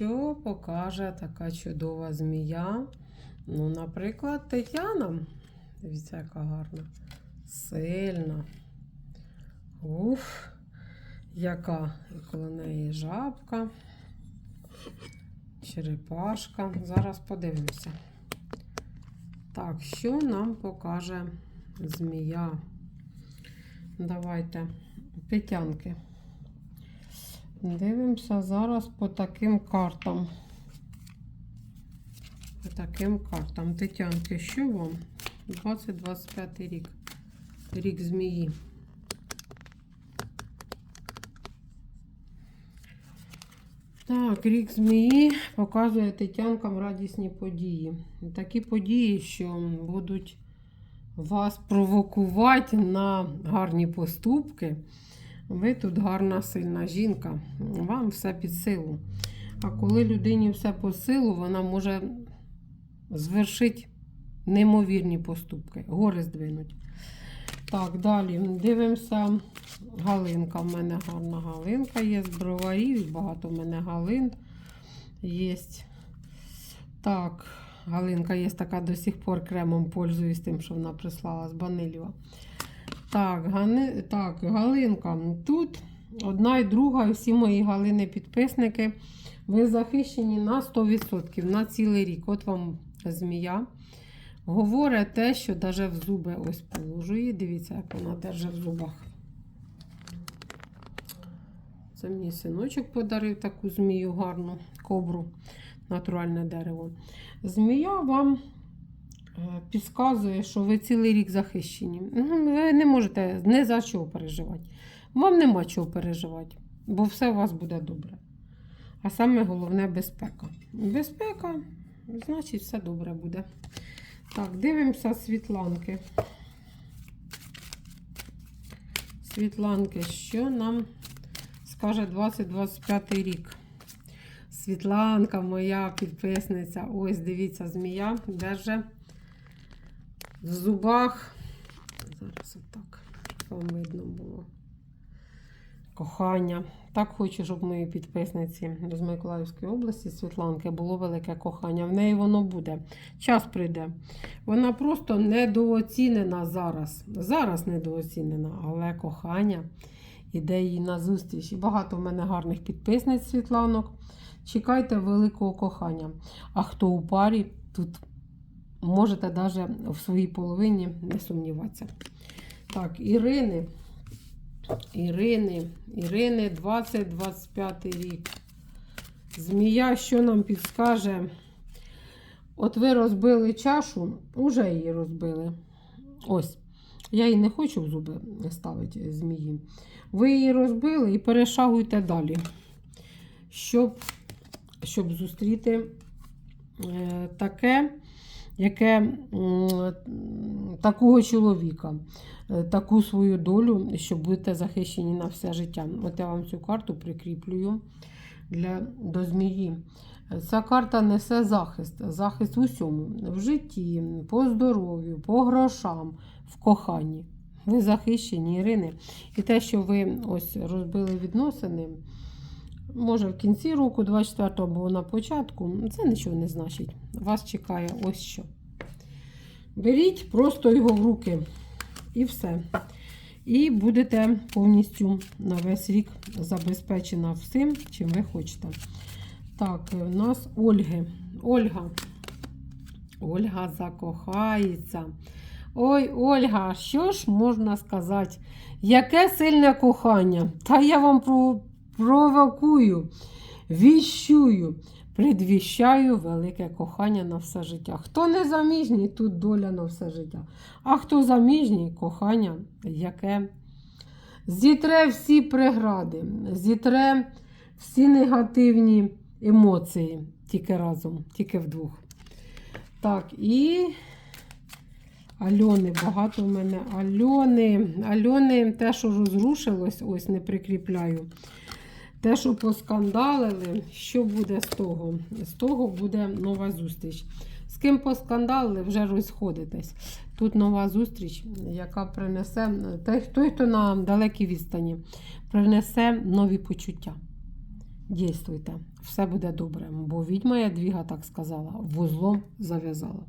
що покаже така чудова змія? Ну, наприклад, Тетяна. Дивіться, яка гарна. Сильна. Уф, яка і коло неї жабка, черепашка. Зараз подивимося. Так, що нам покаже змія? Давайте петянки. Дивимося зараз по таким картам. По таким картам. Тетянки, що вам? 2025 рік. Рік змії. Так, рік змії показує Тетянкам радісні події. Такі події, що будуть вас провокувати на гарні поступки. Ви тут гарна, сильна жінка, вам все під силу. А коли людині все по силу, вона може звершити неймовірні поступки, гори здвинуть. Так, далі дивимося. Галинка. В мене гарна галинка є з броварів, багато в мене галин є. Так, галинка є така до сих пор кремом пользуюсь тим, що вона прислала з Банилєва. Так, гани... так, Галинка. Тут одна і друга, і всі мої галини-підписники. Ви захищені на 100% на цілий рік. От вам змія. Говорить те, що навіть в зуби ось положу. Дивіться, як вона держить в зубах. Це мені синочок подарив таку змію гарну, кобру, натуральне дерево. Змія вам підказує, що ви цілий рік захищені. Ну, Ви не можете не за що переживати. Вам нема чого переживати, бо все у вас буде добре. А саме головне безпека. Безпека, значить, все добре буде. Так, дивимося світланки. Світланки, що нам скаже 2025 рік? Світланка, моя підписниця. Ось, дивіться, змія держи в зубах. Зараз отак, вам видно було. Кохання. Так хочу, щоб мої підписниці з Миколаївської області Світланки було велике кохання. В неї воно буде. Час прийде. Вона просто недооцінена зараз. Зараз недооцінена, але кохання іде їй на зустріч. І багато в мене гарних підписниць Світланок. Чекайте великого кохання. А хто у парі, тут можете навіть в своїй половині не сумніватися. Так, Ірини. Ірини, Ірини, 20-25 рік. Змія, що нам підскаже? От ви розбили чашу, уже її розбили. Ось. Я її не хочу в зуби ставити змії. Ви її розбили і перешагуйте далі, щоб, щоб зустріти е, таке, яке такого чоловіка, е, таку свою долю, що будете захищені на все життя. От я вам цю карту прикріплюю для, до змії. Ця карта несе захист, захист в усьому, в житті, по здоров'ю, по грошам, в коханні. Ви захищені, Ірини. І те, що ви ось розбили відносини, може в кінці року, 24-го або на початку, це нічого не значить. Вас чекає ось що. Беріть просто його в руки і все. І будете повністю на весь рік забезпечена всім, чим ви хочете. Так, у нас Ольги. Ольга. Ольга закохається. Ой, Ольга, що ж можна сказати? Яке сильне кохання? Та я вам про- провокую, віщую, предвіщаю велике кохання на все життя. Хто не заміжній, тут доля на все життя. А хто заміжній, кохання, яке зітре всі прегради, зітре всі негативні емоції тільки разом, тільки вдвох. Так, і Альони, багато в мене Альони. Альони, те, що розрушилось, ось не прикріпляю. Те, що поскандалили, що буде з того? З того буде нова зустріч. З ким поскандалили, вже розходитесь. Тут нова зустріч, яка принесе той, хто на далекій відстані, принесе нові почуття. дійствуйте. Все буде добре. Бо відьма Ядвіга так сказала, вузлом зав'язала.